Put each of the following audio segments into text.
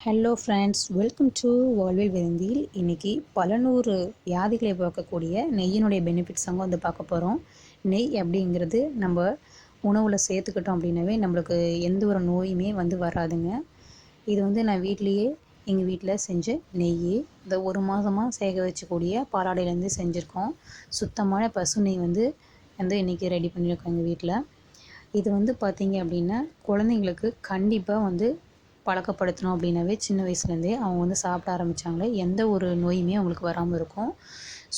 Hello friends welcome to வாழ்வில் விருந்தில் இன்றைக்கி பல நூறு வியாதிகளை பார்க்கக்கூடிய நெய்யினுடைய பெனிஃபிட்ஸ் அங்கே வந்து பார்க்க போகிறோம் நெய் அப்படிங்கிறது நம்ம உணவில் சேர்த்துக்கிட்டோம் அப்படின்னாவே நம்மளுக்கு எந்த ஒரு நோயுமே வந்து வராதுங்க. இது வந்து நான் வீட்லேயே எங்கள் வீட்டில் செஞ்ச நெய் இந்த ஒரு மாதமாக சேக வச்சக்கூடிய பாலாடையிலேருந்து செஞ்சுருக்கோம். சுத்தமான பசு நெய் வந்து வந்து இன்றைக்கி ரெடி பண்ணியிருக்கோம் எங்கள் வீட்டில் இது வந்து பார்த்திங்க அப்படின்னா குழந்தைங்களுக்கு கண்டிப்பாக வந்து பழக்கப்படுத்தணும் அப்படின்னாவே சின்ன வயசுலேருந்தே அவங்க வந்து சாப்பிட ஆரம்பித்தாங்களே எந்த ஒரு நோயுமே அவங்களுக்கு வராமல் இருக்கும்.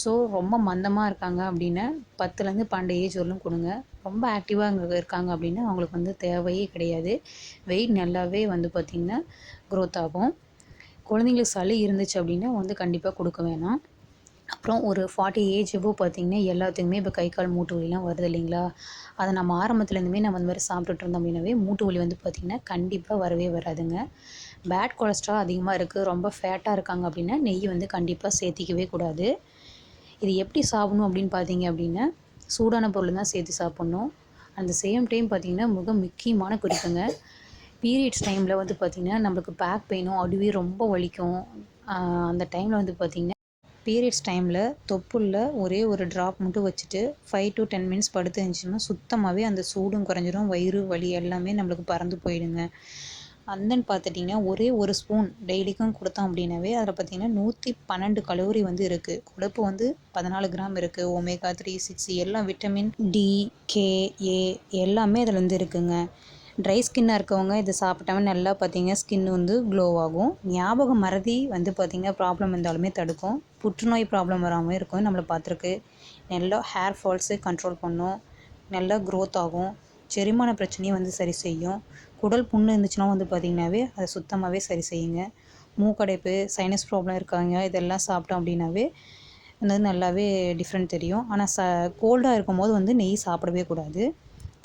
ஸோ ரொம்ப மந்தமாக இருக்காங்க அப்படின்னா பத்துலேருந்து பன்னெண்டு ஏஜ் வரலும் கொடுங்க. ரொம்ப ஆக்டிவாக இருக்காங்க அப்படின்னா அவங்களுக்கு வந்து தேவையே கிடையாது. வெயிட் நல்லாவே வந்து பார்த்திங்கன்னா க்ரோத் ஆகும். குழந்தைங்களுக்கு சளி இருந்துச்சு அப்படின்னா வந்து கண்டிப்பாக கொடுக்க வேணாம். அப்புறம் ஒரு ஃபார்ட்டி ஏஜ் எபோ பார்த்திங்கன்னா எல்லாத்துக்குமே இப்போ கை கால் மூட்டு வலிலாம் வருது இல்லைங்களா? அதை நம்ம ஆரம்பத்துலேருந்துமே நம்ம அந்த மாதிரி சாப்பிட்டுட்டு இருந்தோம் அப்படின்னாவே மூட்டு வலி வந்து பார்த்திங்கன்னா கண்டிப்பாக வரவே வராதுங்க. பேட் கொலஸ்ட்ரால் அதிகமாக இருக்குது ரொம்ப ஃபேட்டாக இருக்காங்க அப்படின்னா நெய் வந்து கண்டிப்பாக சேர்த்திக்கவே கூடாது. இது எப்படி சாப்பிடணும் அப்படின்னு பார்த்தீங்க அப்படின்னா சூடான பொருள் தான் சேர்த்து சாப்பிட்ணும். அந்த சேம் டைம் பார்த்திங்கன்னா மிக முக்கியமான குறிப்புங்க. பீரியட்ஸ் டைமில் வந்து பார்த்திங்கன்னா நம்மளுக்கு பேக் பெயினும் அதுவே ரொம்ப வலிக்கும். அந்த டைமில் வந்து பார்த்திங்கன்னா பீரியட்ஸ் டைமில் தொப்புளில் ஒரே ஒரு ட்ராப் மட்டும் வச்சுட்டு ஃபைவ் டு டென் மினிட்ஸ் படுத்து இருந்துச்சுன்னா சுத்தமாகவே அந்த சூடும் குறைஞ்சிரும் வயிறு வலி எல்லாமே நம்மளுக்கு பறந்து போயிடுங்க. அந்தன்னு பார்த்துட்டிங்கன்னா ஒரே ஒரு ஸ்பூன் டெய்லிக்கும் கொடுத்தோம் அப்படின்னாவே அதில் பார்த்திங்கன்னா நூற்றி பன்னெண்டு கலோரி வந்து இருக்குது கொழுப்பு வந்து பதினாலு கிராம் இருக்குது ஒமேகா த்ரீ சிக்ஸ் எல்லாம் விட்டமின் டி கே ஏ எல்லாமே அதில் வந்து இருக்குங்க. ட்ரை ஸ்கின்னாக இருக்கவங்க இதை சாப்பிட்டாமல் நல்லா பார்த்திங்க ஸ்கின் வந்து க்ளோ ஆகும். ஞாபக மறதி வந்து பார்த்திங்க ப்ராப்ளம் இருந்தாலுமே தடுக்கும். புற்றுநோய் ப்ராப்ளம் வராமல் இருக்கும். நம்மளை பார்த்துருக்கு. நல்லா ஹேர் ஃபால்ஸு கண்ட்ரோல் பண்ணும். நல்லா க்ரோத் ஆகும். செரிமான பிரச்சனையும் வந்து சரி செய்யும். குடல் புண்ணு இருந்துச்சுன்னா வந்து பார்த்திங்கனாவே அதை சுத்தமாகவே சரி செய்யுங்க. மூக்கடைப்பு சைனஸ் ப்ராப்ளம் இருக்காங்க. இதெல்லாம் சாப்பிட்டோம் அப்படின்னாவே வந்து நல்லாவே டிஃப்ரெண்ட் தெரியும். ஆனால் ச கோல்டாக இருக்கும் போது வந்து நெய் சாப்பிடவே கூடாது.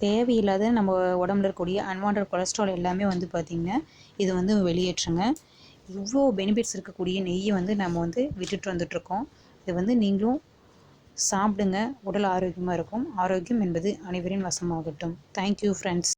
தேவையில்லாத நம்ம உடம்புல இருக்கக்கூடிய அன்வான்ட் கொலஸ்ட்ரால் எல்லாமே வந்து பார்த்திங்கன்னா இது வந்து வெளியேற்றுங்க. இவ்வளோ பெனிஃபிட்ஸ் இருக்கக்கூடிய நெய்யை வந்து நம்ம வந்து விட்டுட்டு வந்துட்ருக்கோம் இது வந்து நீங்களும் சாப்பிடுங்க. உடல் ஆரோக்கியமாக இருக்கும். ஆரோக்கியம் என்பது அனைவரின் வசமாகட்டும். Thank you friends